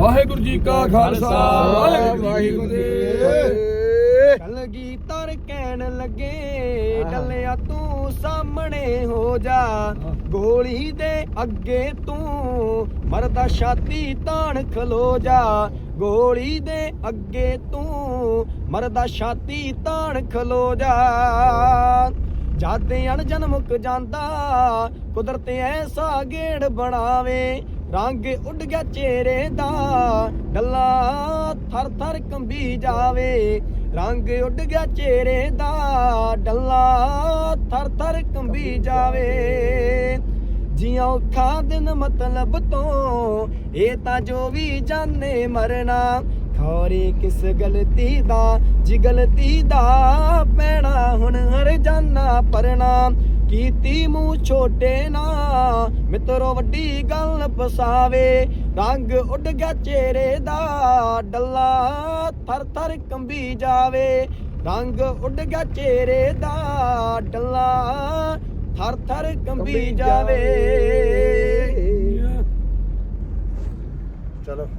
ਵਾਹਿਗੁਰੂ ਜੀ ਕਾ ਖਾਲਸਾ ਵਾਹਿਗੁਰੂ ਜੀ ਕੀ ਫਤਿਹ। ਕਲਗੀ ਤਰ ਕਹਿਣ ਲੱਗੇ ਡੱਲਿਆ ਤੂੰ ਸਾਹਮਣੇ ਹੋ ਜਾ ਗੋਲੀ ਦੇ ਅੱਗੇ ਤੂੰ ਮਰਦਾ ਛਾਤੀ ਤਾਣ ਖਲੋ ਜਾ ਗੋਲੀ ਦੇ ਅੱਗੇ ਤੂੰ ਮਰਦਾ ਛਾਤੀ ਤਾਣ ਖਲੋ ਜਾ। ਜਦ ਅਣਜਨ ਮੁੱਕ ਜਾਂਦਾ ਕੁਦਰਤ ਐਸਾ ਗੇੜ ਬਣਾਵੇ ਰੰਗ ਉੱਡ ਗਿਆ ਚਿਹਰੇ ਦਾ ਡੱਲਾ ਥਰ ਥਰ ਕੰਬੀ ਜਾਵੇ। ਰੰਗ ਉੱਡ ਗਿਆ ਚਿਹਰੇ ਦਾ ਡੱਲਾ ਥਰ ਥਰ ਕੰਬੀ ਜਾਵੇ। ਜੀਆਂ ਔਖਾ ਦਿਨ ਮਤਲਬ ਤੋਂ, ਇਹ ਤਾਂ ਜੋ ਵੀ ਜਾਣੇ ਮਰਨਾ। ਖੌਰੇ ਕਿਸ ਗਲਤੀ ਦਾ ਜੀ ਗਲਤੀ ਦਾ ਪੈਣਾ ਹੁਣ ਹਰ ਜਾਨਾ ਪਰਣਾ। ਕੀਤੀ ਮੂੰਹ ਛੋਟੇ ਨਾ ਮਿੱਤਰੋ ਵੱਡੀ ਗੱਲ ਪਸਾਵੇ ਰੰਗ ਉੱਡ ਗਿਆ ਚਿਹਰੇ ਦਾ ਡੱਲਾ ਥਰ ਥਰ ਕੰਬੀ ਜਾਵੇ। ਰੰਗ ਉੱਡ ਗਿਆ ਚਿਹਰੇ ਦਾ ਡੱਲਾ ਥਰ ਥਰ ਕੰਬੀ ਜਾਵੇ। ਚਲੋ।